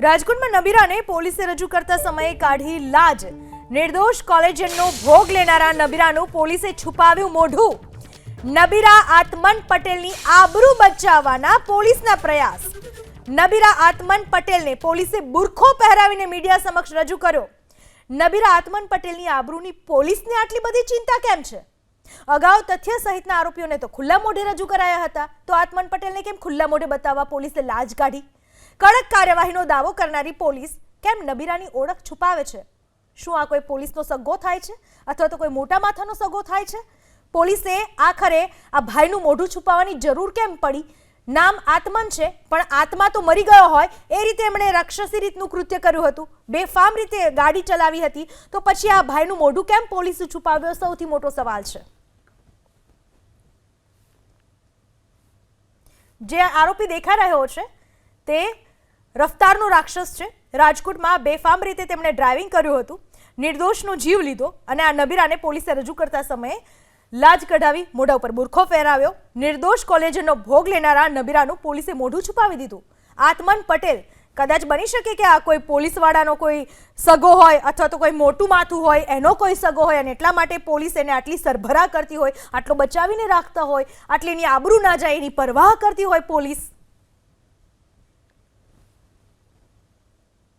રાજકોટમાં નબીરાને પોલીસે રજૂ કરતા સમયે કાઢી લાજ. નિર્દોષ કોલેજનો ભોગ લેનારા નબીરાનું પોલીસે છુપાવ્યું મોઢું. નબીરા આત્મન પટેલની આબરૂ બચાવવાના પોલીસના પ્રયાસ. નબીરા આત્મન પટેલને પોલીસે બુરખો પહેરાવીને મીડિયા સમક્ષ રજૂ કર્યો. નબીરા આત્મન પટેલની આબરૂની પોલીસને આટલી બધી ચિંતા કેમ છે? અગાઉ તથ્ય સહિતના આરોપીઓને તો ખુલ્લા મોઢે રજૂ કરાયા હતા. તો આત્મન પટેલને કેમ ખુલ્લા મોઢે બતાવવા પોલીસે લાજ કાઢી? કડક કાર્યવાહીનો દાવો કરનારી પોલીસ કેમ નબીરાની ઓળખ છુપાવે છે? શું આ કોઈ પોલીસનો સગો થાય છે અથવા તો કોઈ મોટા માથાનો સગો થાય છે? પોલીસે આખરે આ ભાઈનું મોઢું છુપાવવાની જરૂર કેમ પડી? નામ આત્મન છે, પણ આત્મા તો મરી ગયો હોય, એ રીતે એમણે રાક્ષસી રીતનું કૃત્ય કર્યું હતું. બેફામ રીતે ગાડી ચલાવી હતી. તો પછી આ ભાઈનું મોઢું કેમ પોલીસે છુપાવ્યો? સૌથી મોટો સવાલ છે. જે આરોપી દેખાઈ રહ્યો છે, તે રફતારનો રાક્ષસ છે. રાજકોટમાં બેફામ રીતે તેમણે ડ્રાઇવિંગ કર્યું હતું. નિર્દોષનો જીવ લીધો અને આ નબીરાને પોલીસે રજૂ કરતા સમયે લાજ કઢાવી મોઢા ઉપર બુરખો ફેરાવ્યો. નિર્દોષ કોલેજનો ભોગ લેનારા નબીરાનું પોલીસે મોઢું છુપાવી દીધું. આત્મન પટેલ કદાચ બની શકે કે આ કોઈ પોલીસવાળાનો કોઈ સગો હોય અથવા તો કોઈ મોટું માથું હોય, એનો કોઈ સગો હોય અને એટલા માટે પોલીસ એને આટલી સરભરા કરતી હોય, આટલો બચાવીને રાખતા હોય, આટલી એની આબરૂ ના જાય, એની પરવાહ કરતી હોય પોલીસ.